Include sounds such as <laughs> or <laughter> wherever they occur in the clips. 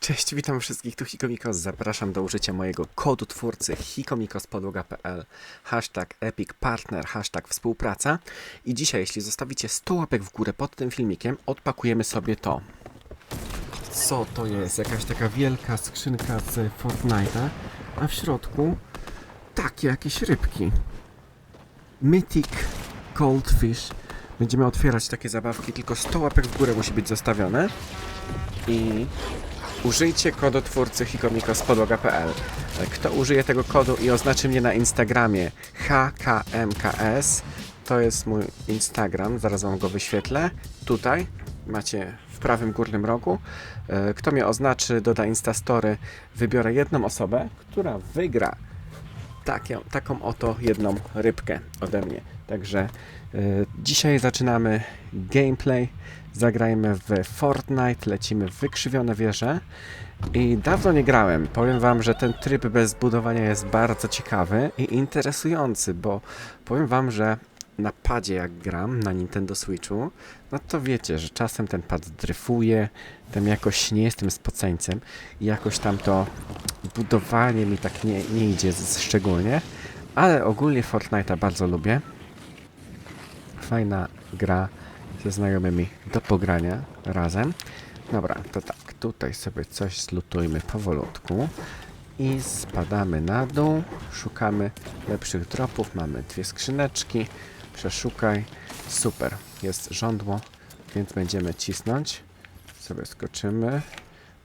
Cześć, witam wszystkich, tu Hikomikos. Zapraszam do użycia mojego kodu twórcy hikomikospodłoga.pl hashtag epic partner, hashtag współpraca i dzisiaj, jeśli zostawicie 100 łapek w górę pod tym filmikiem, odpakujemy sobie to. Co to jest? Jakaś taka wielka skrzynka z Fortnite'a, a w środku takie jakieś rybki. Mythic Goldfish. Będziemy otwierać takie zabawki, tylko 100 łapek w górę musi być zostawione. I użyjcie kodu twórcy hikomikospodłoga.pl. Kto użyje tego kodu i oznaczy mnie na Instagramie HKMKS, to jest mój Instagram, zaraz wam go wyświetlę. Tutaj macie w prawym górnym rogu. E, Kto mnie oznaczy, doda Instastory, wybiorę jedną osobę, która wygra taką, taką oto jedną rybkę ode mnie. Także e, dzisiaj zaczynamy gameplay. Zagrajmy w Fortnite, lecimy w wykrzywione wieże. I dawno nie grałem. Powiem Wam, że ten tryb bez budowania jest bardzo ciekawy i interesujący, bo powiem Wam, że na padzie jak gram na Nintendo Switchu, no to wiecie, że czasem ten pad dryfuje, tam jakoś nie jestem spoceńcem i jakoś tam to budowanie mi tak nie, nie idzie szczególnie, ale ogólnie Fortnite'a bardzo lubię. Fajna gra ze znajomymi do pogrania razem. Dobra, to tak, tutaj sobie coś zlutujmy powolutku i spadamy na dół, szukamy lepszych dropów, mamy dwie skrzyneczki, przeszukaj, super, jest żądło, więc będziemy cisnąć, sobie skoczymy,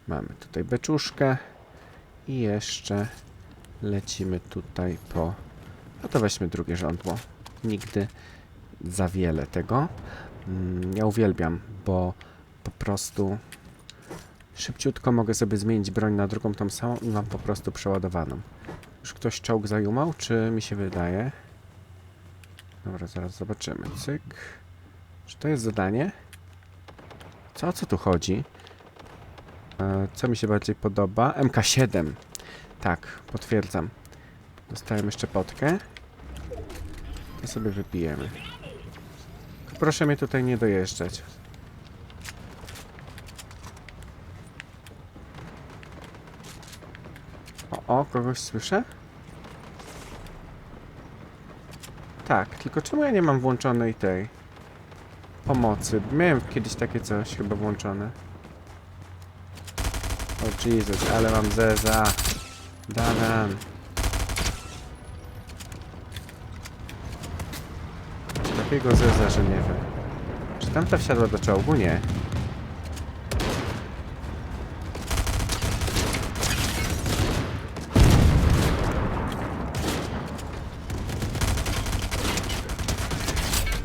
mamy tutaj beczuszkę i jeszcze lecimy tutaj po, no to weźmy drugie żądło, nigdy za wiele tego, Mm, ja uwielbiam, bo po prostu szybciutko mogę sobie zmienić broń na drugą tą samą i mam po prostu przeładowaną. Już ktoś czołg zajumał, czy mi się wydaje? Dobra, zaraz zobaczymy. Cyk. Czy to jest zadanie? Co, o co tu chodzi? E, co mi się bardziej podoba? MK7. Tak, potwierdzam. Dostałem jeszcze potkę. I sobie wypijemy. Proszę mnie tutaj nie dojeżdżać. O, o, kogoś słyszę? Tak, tylko czemu ja nie mam włączonej tej pomocy? Miałem kiedyś takie coś chyba włączone. O Jesus, ale mam zeza. Damian. Takiego zeza, że nie wiem. Czy tamta wsiadła do czołgu? Nie.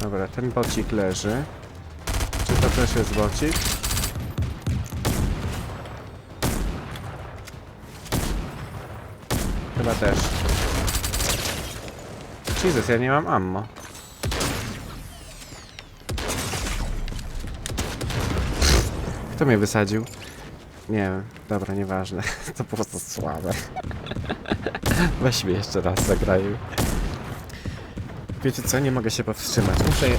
Dobra, ten bocik leży. Czy to też jest bocik? Chyba też. Jezus, ja nie mam ammo. Kto mnie wysadził? Nie wiem. Dobra, nieważne. <laughs> To po prostu słabe. Weź mnie jeszcze raz zagraju. Wiecie co? Nie mogę się powstrzymać. Muszę, je,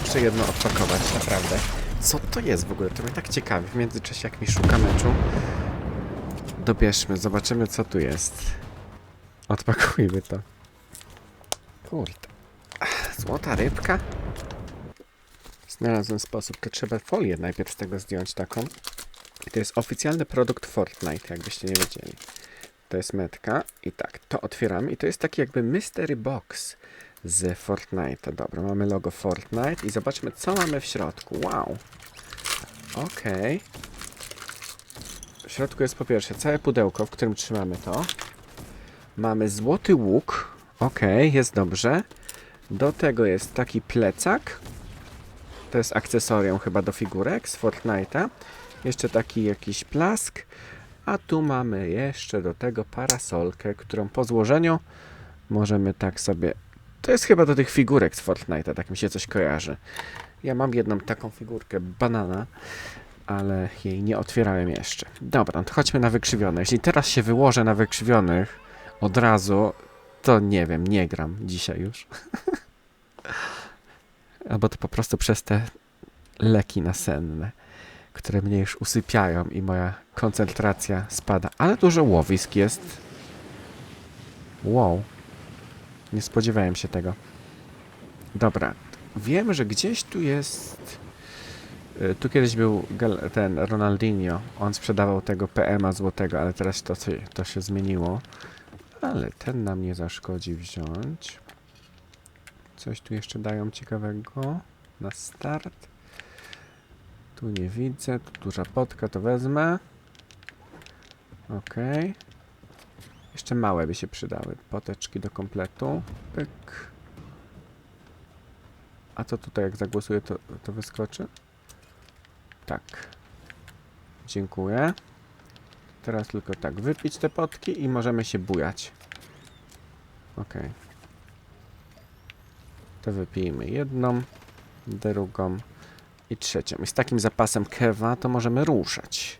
muszę jedno odpakować, naprawdę. Co to jest w ogóle? To mnie tak ciekawi. W międzyczasie jak mi szuka meczu, dobierzmy, zobaczymy co tu jest. Odpakujmy to. Kurde. Złota rybka? Znalazłem sposób. To trzeba folię najpierw z tego zdjąć taką. I to jest oficjalny produkt Fortnite, jakbyście nie wiedzieli. To jest metka i tak, to otwieramy i to jest taki jakby mystery box z Fortnite. Dobra, mamy logo Fortnite i zobaczmy co mamy w środku. Wow. Okej. W środku jest po pierwsze całe pudełko, w którym trzymamy to. Mamy złoty łuk. Okej, jest dobrze. Do tego jest taki plecak. To jest akcesorium chyba do figurek z Fortnite'a. Jeszcze taki jakiś plask. A tu mamy jeszcze do tego parasolkę, którą po złożeniu możemy tak sobie... To jest chyba do tych figurek z Fortnite'a, tak mi się coś kojarzy. Ja mam jedną taką figurkę banana, ale jej nie otwierałem jeszcze. Dobra, no to chodźmy na wykrzywione. Jeśli teraz się wyłożę na wykrzywionych od razu, to nie wiem, nie gram dzisiaj już. <laughs> Albo to po prostu przez te leki nasenne. które mnie już usypiają i moja koncentracja spada. Ale dużo łowisk jest. Wow. Nie spodziewałem się tego. Dobra. Wiem, że gdzieś tu jest... y, Tu kiedyś był ten Ronaldinho. On sprzedawał tego PMA złotego, ale teraz to, to się zmieniło. Ale ten nam nie zaszkodzi wziąć. Coś tu jeszcze dają ciekawego na start. Tu nie widzę, tu duża potka, to wezmę. Okej. Jeszcze małe by się przydały. Poteczki do kompletu. Pyk. A co tutaj, jak zagłosuję, to, to wyskoczy? Tak. Dziękuję. Teraz tylko tak, wypić te potki i możemy się bujać. Okej. To wypijmy jedną, drugą i trzecią. I z takim zapasem kewa to możemy ruszać.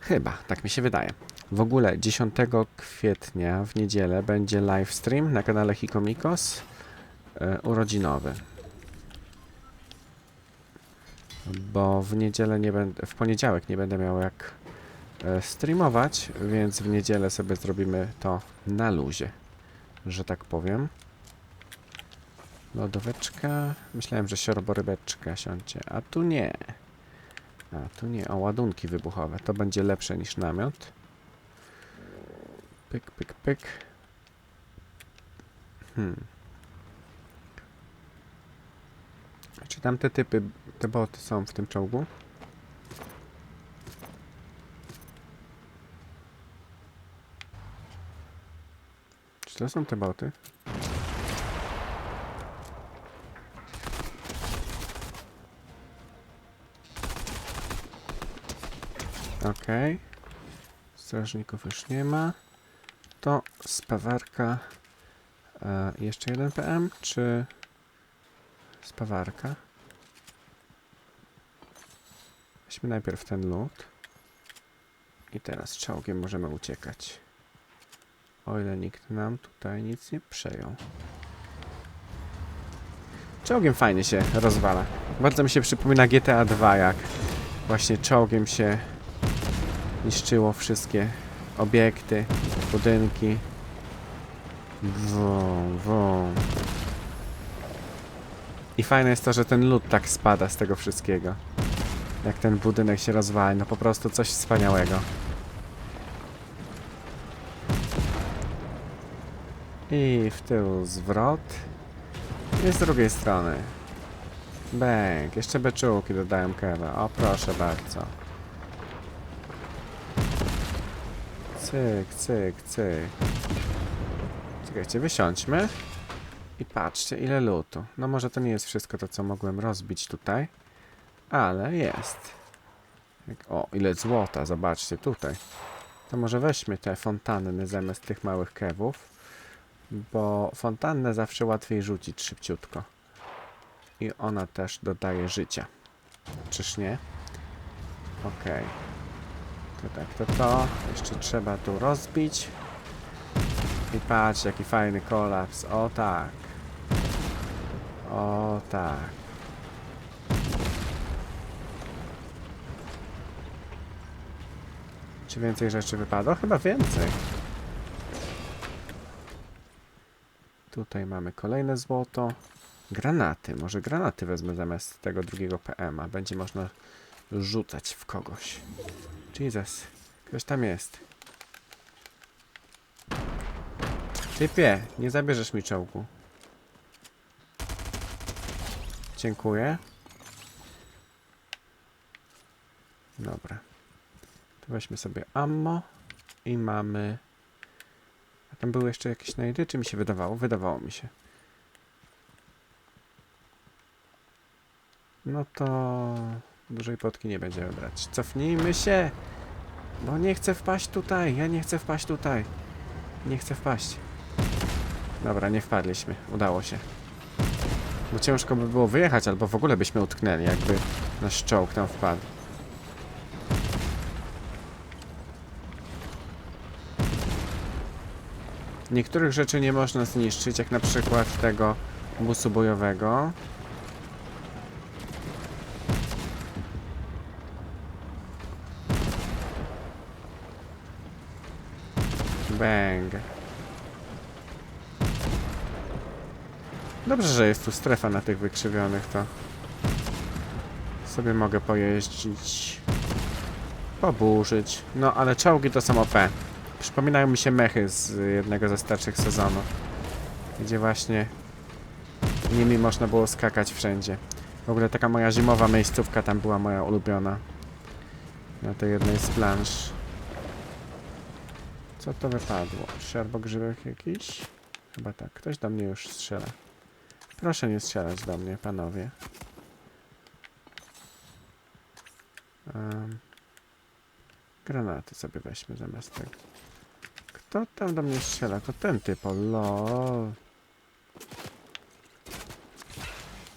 Chyba, tak mi się wydaje. W ogóle 10 kwietnia w niedzielę będzie live stream na kanale Hikomikos e, urodzinowy. Bo w niedzielę nie będę, w poniedziałek nie będę miał jak e, streamować, więc w niedzielę sobie zrobimy to na luzie, że tak powiem. Lodóweczka. Myślałem, że siorborybeczka siądzie, a tu nie. A tu nie. O, ładunki wybuchowe. To będzie lepsze niż namiot. Pyk, pyk, pyk. Hmm. Czy tam te typy, te boty są w tym czołgu? Czy to są te boty? Okej. Strażników już nie ma. To spawarka. E, jeszcze jeden PM, czy spawarka? Weźmy najpierw ten lód. I teraz czołgiem możemy uciekać. O ile nikt nam tutaj nic nie przejął. Czołgiem fajnie się rozwala. Bardzo mi się przypomina GTA 2, jak właśnie czołgiem się niszczyło wszystkie obiekty, budynki. Wum, wum. I fajne jest to, że ten lód tak spada z tego wszystkiego. Jak ten budynek się rozwala, no po prostu coś wspaniałego. I w tył zwrot. I z drugiej strony. Bęk, jeszcze beczułki dodają kewa. O proszę bardzo. Cyk, cyk, cyk. Czekajcie, wysiądźmy. I patrzcie, ile lutu. No może to nie jest wszystko to, co mogłem rozbić tutaj. Ale jest. O, ile złota, zobaczcie tutaj. To może weźmy te fontanny zamiast tych małych kewów. Bo fontannę zawsze łatwiej rzucić szybciutko. I ona też dodaje życia. Czyż nie? Okej. To tak, to to. Jeszcze trzeba tu rozbić. I patrz, jaki fajny kolaps. O tak. O tak. Czy więcej rzeczy wypadło? Chyba więcej. Tutaj mamy kolejne złoto. Granaty. Może granaty wezmę zamiast tego drugiego PM-a. Będzie można rzucać w kogoś. Jesus. Ktoś tam jest. Typie, nie zabierzesz mi czołgu. Dziękuję. Dobra. To weźmy sobie ammo i mamy... A tam były jeszcze jakieś najdy, czy mi się wydawało? Wydawało mi się. No to dużej potki nie będziemy brać. Cofnijmy się! Bo nie chcę wpaść tutaj, ja nie chcę wpaść tutaj. Nie chcę wpaść. Dobra, nie wpadliśmy. Udało się. Bo ciężko by było wyjechać, albo w ogóle byśmy utknęli, jakby nasz czołg tam wpadł. Niektórych rzeczy nie można zniszczyć, jak na przykład tego busu bojowego. Bang. Dobrze, że jest tu strefa na tych wykrzywionych, to sobie mogę pojeździć, poburzyć. No, ale czołgi to są OP. Przypominają mi się mechy z jednego ze starszych sezonów, gdzie właśnie nimi można było skakać wszędzie. W ogóle taka moja zimowa miejscówka tam była moja ulubiona. Na tej jednej z plansz. Co to wypadło? Siarbogrzybek jakiś? Chyba tak. Ktoś do mnie już strzela. Proszę nie strzelać do mnie, panowie. Em, granaty sobie weźmy zamiast tego. Kto tam do mnie strzela? To ten typ, lol.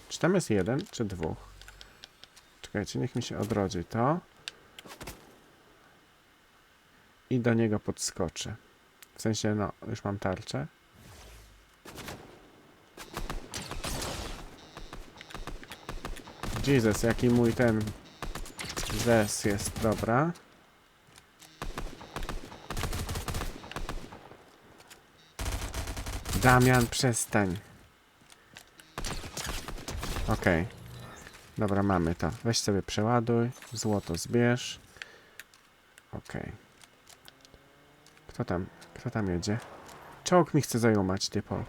Czy tam jest jeden, czy dwóch? Czekajcie, niech mi się odrodzi to. I do niego podskoczę. W sensie, no, już mam tarczę. Jesus, jaki mój ten zes jest, dobra. Damian, przestań. Okej. Dobra, mamy to. Weź sobie przeładuj. Złoto zbierz. Okej. Kto tam? Kto tam jedzie? Czołg mi chce zajumać, typo.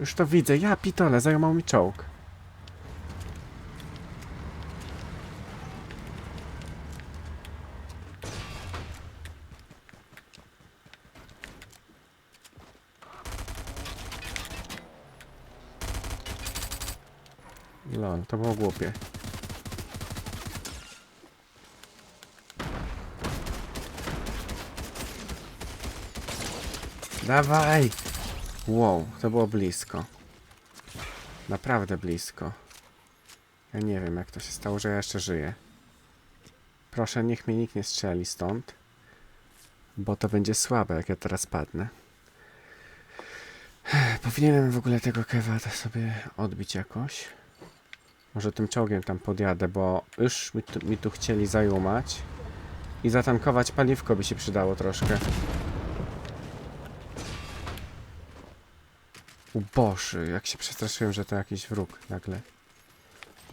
Już to widzę. Ja pitole, zajumał mi czołg. Lol, to było głupie. Dawaj! Wow, to było blisko. Naprawdę blisko. Ja nie wiem, jak to się stało, że ja jeszcze żyję. Proszę, niech mnie nikt nie strzeli stąd. Bo to będzie słabe, jak ja teraz padnę. <sighs> Powinienem w ogóle tego kewa to sobie odbić jakoś. Może tym czołgiem tam podjadę, bo już mi tu, mi tu chcieli zajumać. I zatankować paliwko by się przydało troszkę. U Boży, jak się przestraszyłem, że to jakiś wróg nagle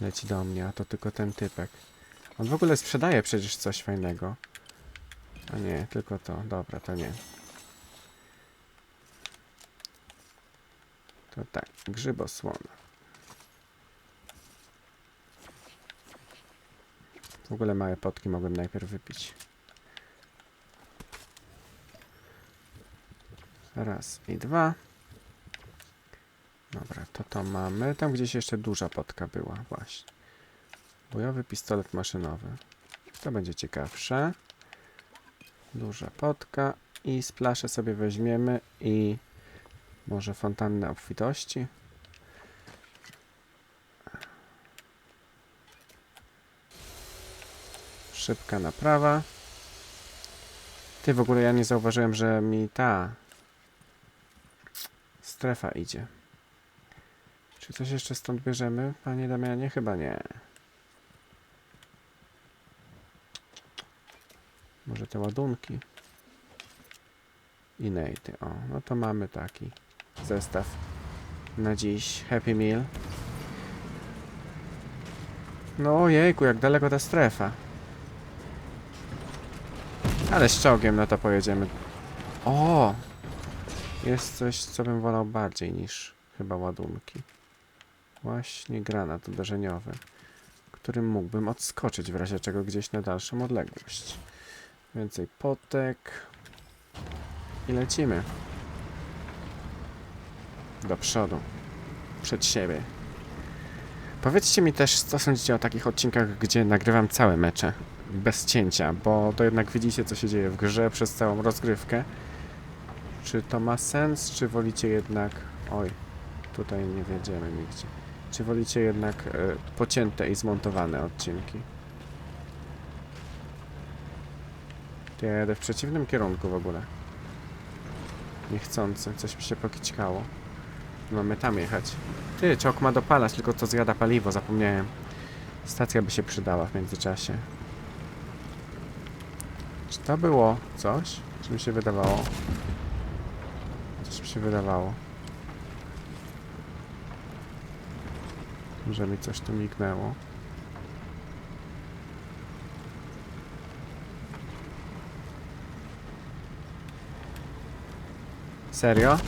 leci do mnie, a to tylko ten typek. On w ogóle sprzedaje przecież coś fajnego. A nie, tylko to. Dobra, to nie. To tak, grzybosłona. W ogóle małe potki mogłem najpierw wypić. Raz i dwa. To to mamy. Tam gdzieś jeszcze duża potka była, właśnie. Bojowy pistolet maszynowy. To będzie ciekawsze. Duża potka. I splaszę sobie weźmiemy i może fontannę obfitości. Szybka naprawa. Ty, w ogóle ja nie zauważyłem, że mi ta strefa idzie. Czy coś jeszcze stąd bierzemy, panie Damianie? Chyba nie. Może te ładunki? I nejty. O, no to mamy taki zestaw na dziś. Happy Meal. No ojejku, jak daleko ta strefa. Ale z czołgiem no to pojedziemy. O! Jest coś, co bym wolał bardziej niż chyba ładunki. Właśnie granat uderzeniowy, którym mógłbym odskoczyć w razie czego gdzieś na dalszą odległość. Więcej potek. I lecimy. Do przodu. Przed siebie. Powiedzcie mi też, co sądzicie o takich odcinkach, gdzie nagrywam całe mecze. Bez cięcia, bo to jednak widzicie, co się dzieje w grze przez całą rozgrywkę. Czy to ma sens, czy wolicie jednak... Oj, tutaj nie wiedziemy nigdzie. Czy wolicie jednak e, pocięte i zmontowane odcinki? To ja jadę w przeciwnym kierunku w ogóle. Niechcący, coś mi się pokićkało. Mamy tam jechać. Ty, czołg ma dopalać, tylko to zjada paliwo, zapomniałem. Stacja by się przydała w międzyczasie. Czy to było coś? Czy mi się wydawało? Coś mi się wydawało. Że mi coś tu mignęło. Serio?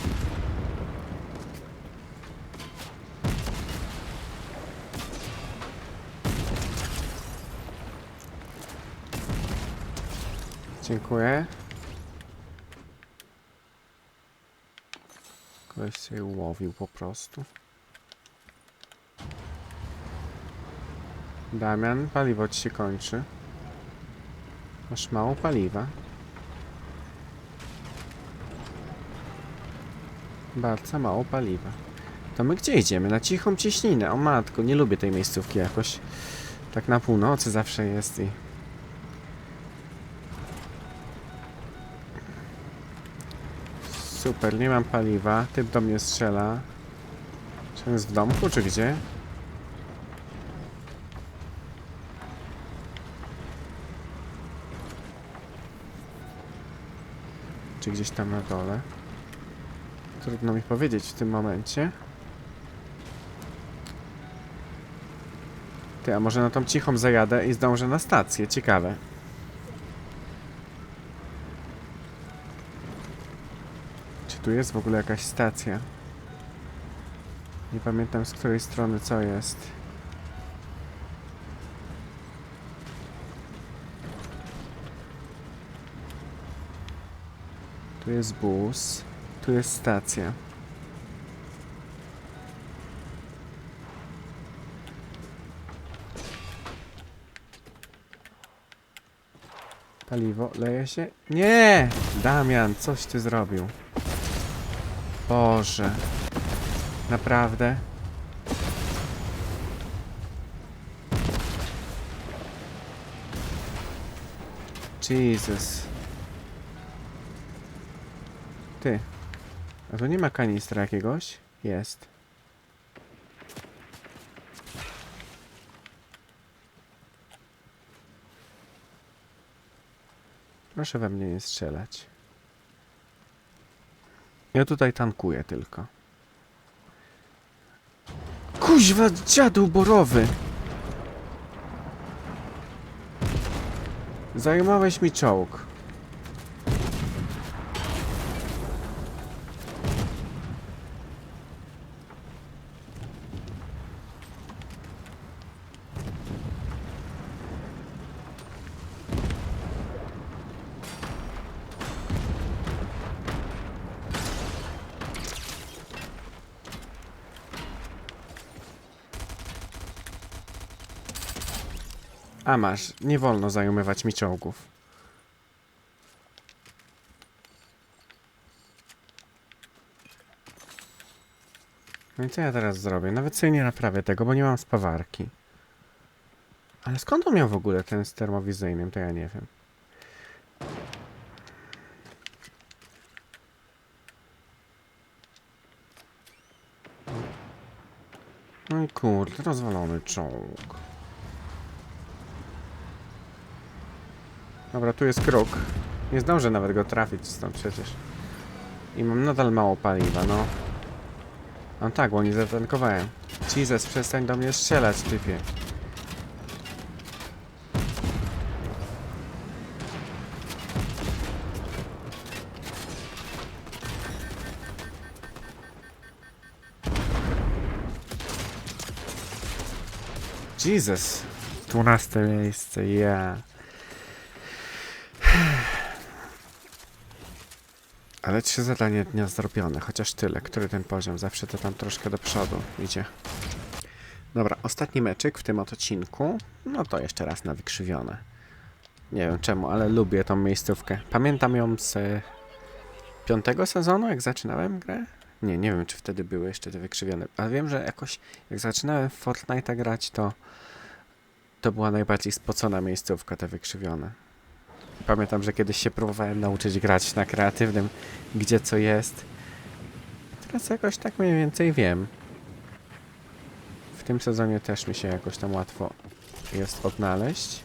Dziękuję. Koleś sobie ułowił po prostu. Damian, paliwo ci się kończy. Masz mało paliwa. Bardzo mało paliwa. To my gdzie idziemy? Na cichą cieśninę. O matko, nie lubię tej miejscówki jakoś. Tak na północy zawsze jest i... Super, nie mam paliwa. Typ do mnie strzela. Czy on jest w domku, czy gdzie? Gdzieś tam na dole? Trudno mi powiedzieć w tym momencie. Ty, a może na tą cichą zajadę i zdążę na stację? Ciekawe. Czy tu jest w ogóle jakaś stacja? Nie pamiętam z której strony co jest. Tu jest bus. Tu jest stacja. Paliwo leje się? Nie! Damian, coś ty zrobił. Boże. Naprawdę? Jesus. Ty. A tu nie ma kanistra jakiegoś? Jest. Proszę we mnie nie strzelać. Ja tutaj tankuję tylko. Kuźwa, dziadu borowy! Zajmowałeś mi czołg. A masz, nie wolno zajmować mi czołgów. No i co ja teraz zrobię? Nawet sobie nie naprawię tego, bo nie mam spawarki. Ale skąd on miał w ogóle ten z termowizyjnym, to ja nie wiem. No i kurde, rozwalony czołg. Dobra, tu jest kruk. Nie zdążę nawet go trafić stąd przecież. I mam nadal mało paliwa, no. No tak, bo nie zatankowałem. Jesus, przestań do mnie strzelać, typie. Jesus. 12 miejsce, ja. Ale trzy zadania dnia zrobione, chociaż tyle. Który ten poziom? Zawsze to tam troszkę do przodu idzie. Dobra, ostatni meczyk w tym odcinku. No to jeszcze raz na wykrzywione. Nie wiem czemu, ale lubię tą miejscówkę. Pamiętam ją z e, piątego sezonu, jak zaczynałem grę. Nie, nie wiem, czy wtedy były jeszcze te wykrzywione. Ale wiem, że jakoś jak zaczynałem w grać, to to była najbardziej spocona miejscówka, te wykrzywione. Pamiętam, że kiedyś się próbowałem nauczyć grać na kreatywnym, gdzie co jest. Teraz jakoś tak mniej więcej wiem. W tym sezonie też mi się jakoś tam łatwo jest odnaleźć.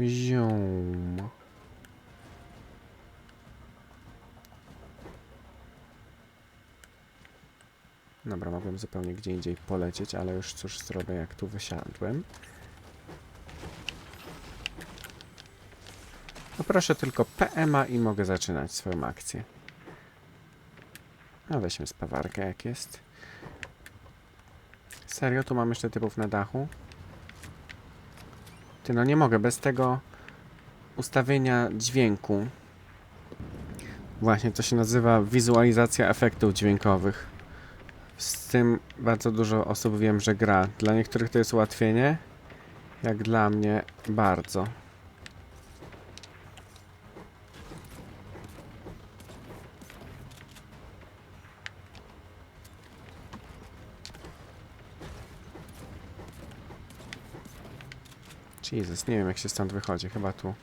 Zium. Dobra, mogłem zupełnie gdzie indziej polecieć, ale już cóż zrobię, jak tu wysiadłem. Poproszę tylko PMA i mogę zaczynać swoją akcję. A weźmy spawarkę, jak jest. Serio, tu mam jeszcze typów na dachu? Ty, no nie mogę, bez tego ustawienia dźwięku. Właśnie, to się nazywa wizualizacja efektów dźwiękowych. Z tym bardzo dużo osób wiem, że gra. Dla niektórych to jest ułatwienie, jak dla mnie bardzo. Jesus, nie wiem jak się stąd wychodzi, chyba tu.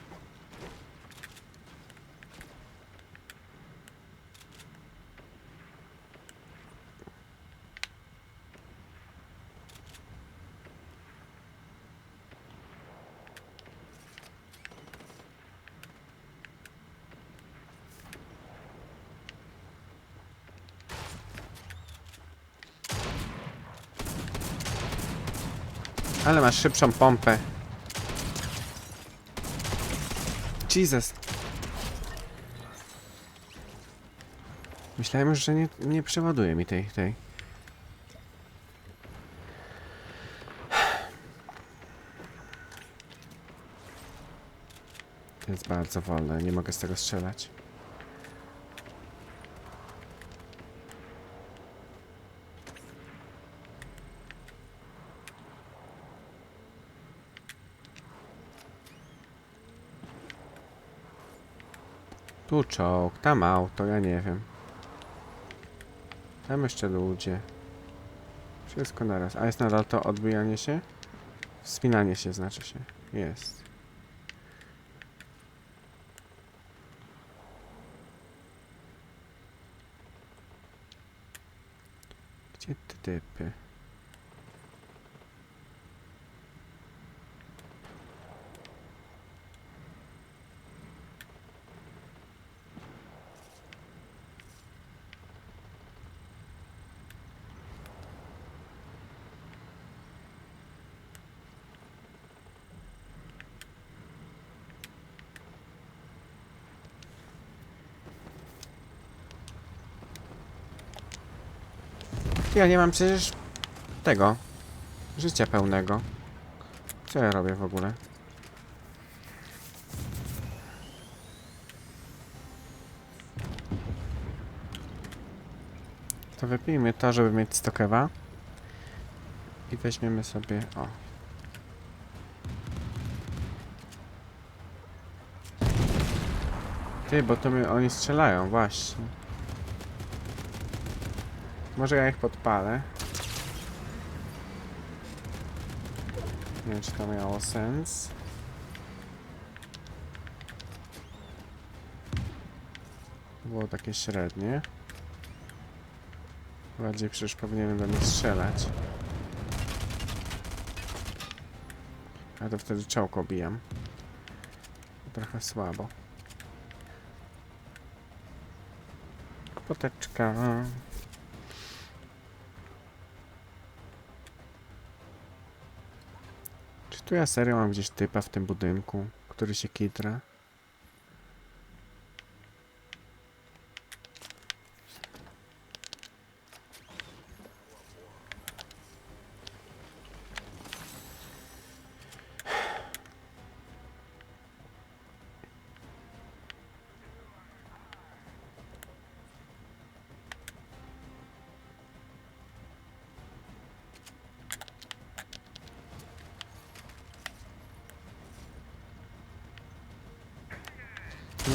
Ale masz szybszą pompę. Jesus. Myślałem już, że nie, nie przeładuje mi tej, tej. To jest bardzo wolne, nie mogę z tego strzelać. Tu czołg, tam auto, ja nie wiem. Tam jeszcze ludzie. Wszystko naraz. A jest nadal to odbijanie się? Wspinanie się znaczy się. Jest. Gdzie te typy? Ja nie mam przecież tego życia pełnego. Co ja robię w ogóle? To wypijmy to, żeby mieć stokewa. I weźmiemy sobie... O. Ty, bo to mnie oni strzelają, właśnie. Może ja ich podpalę. Nie wiem, czy to miało sens. Było takie średnie. Bardziej przecież powinienem do nich strzelać. A to wtedy czołko bijam. Trochę słabo. Poteczka. Tu ja serio mam gdzieś typa w tym budynku, który się kitra?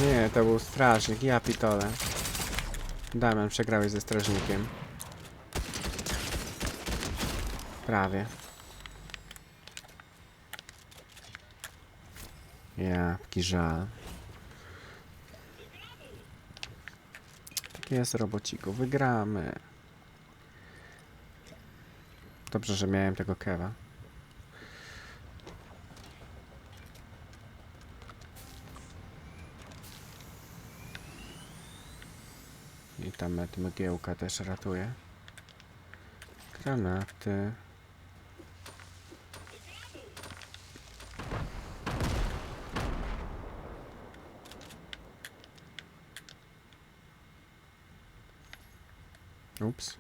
Nie, to był strażnik, ja pitole. Damian, przegrałeś ze strażnikiem. Prawie. Jaki żal. Tak jest, robociku, wygramy. Dobrze, że miałem tego kewa. Met mgiełka też ratuje. granaty. Ups.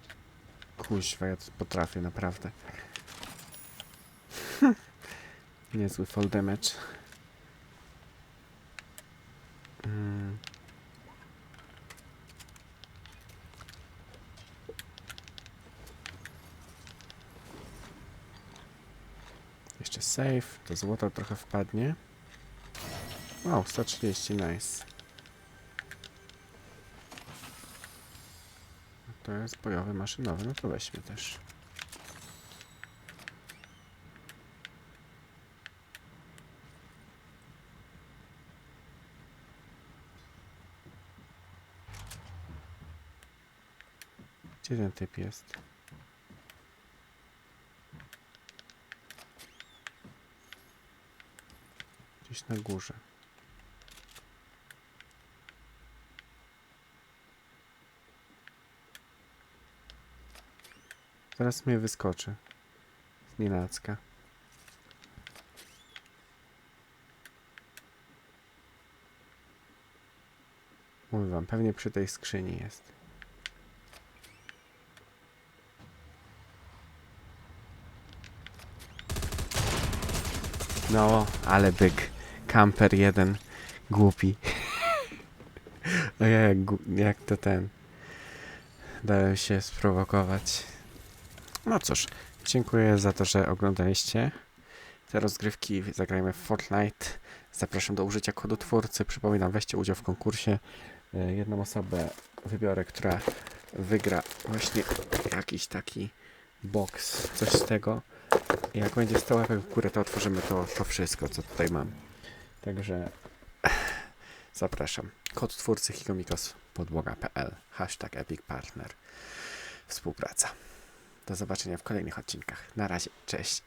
Kuźwa, ja to potrafię naprawdę. <laughs> Niezły fall damage. To złoto trochę wpadnie. Wow, 130, nice. To jest bojowy, maszynowy, no to weźmy też. Gdzie ten typ jest? Gdzieś na górze. Zaraz mnie wyskoczy. Z nienacka. Mówię wam, pewnie przy tej skrzyni jest. No, ale byk. Camper jeden. Głupi. A <laughs> ja jak, jak to ten. Dałem się sprowokować. No cóż, dziękuję za to, że oglądaliście te rozgrywki. Zagrajmy w Fortnite. Zapraszam do użycia kodu twórcy. Przypominam, weźcie udział w konkursie. E, Jedną osobę wybiorę, która wygra właśnie jakiś taki box, coś z tego. Jak będzie 100 łapek w górę, to otworzymy to, to wszystko, co tutaj mam. Także zapraszam. Kod twórcy hikomikos podłoga.pl Hashtag Epic Partner Współpraca. Do zobaczenia w kolejnych odcinkach. Na razie, cześć.